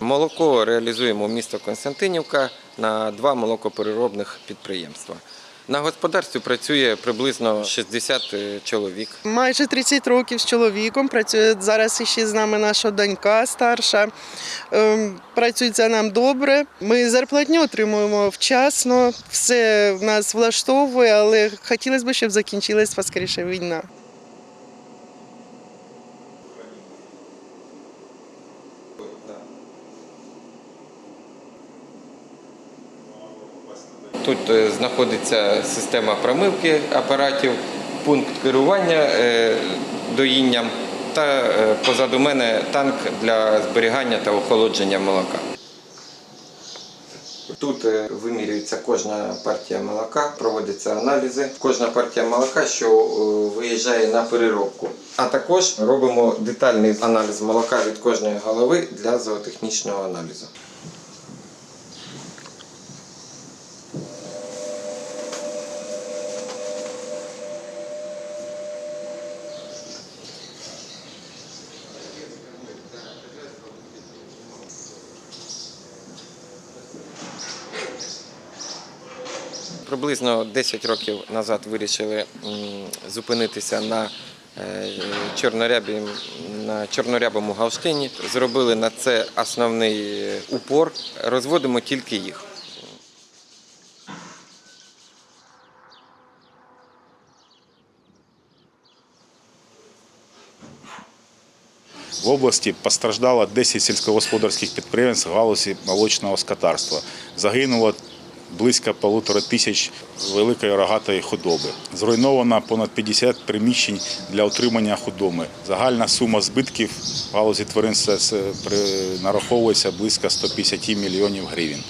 Молоко реалізуємо в місто Константинівка на два молокопереробних підприємства. На господарстві працює приблизно 60 чоловік. Майже 30 років з чоловіком працює зараз ще з нами наша донька старша. Ем, Працюють за нам добре. Ми зарплатню отримуємо вчасно, все в нас влаштовує, але хотілося б, щоб закінчилась поскоріше війна. Тут е, знаходиться система промивки апаратів, пункт керування е, доїнням та е, позаду мене танк для зберігання та охолодження молока. Тут вимірюється кожна партія молока, проводяться аналізи. Кожна партія молока, що виїжджає на переробку. А також робимо детальний аналіз молока від кожної голови для зоотехнічного аналізу. Приблизно 10 років назад вирішили зупинитися на е, чорнорябі, на чорнорябому галштині. Зробили на це основний е, упор. Розводимо тільки їх. В області постраждало 10 сільськогосподарських підприємств галузі молочного скотарства. Загинуло близько полутора тисяч великої рогатої худоби. Зруйновано понад 50 приміщень для утримання худоби. Загальна сума збитків в галузі тваринства при- нараховується близько 150 мільйонів гривень.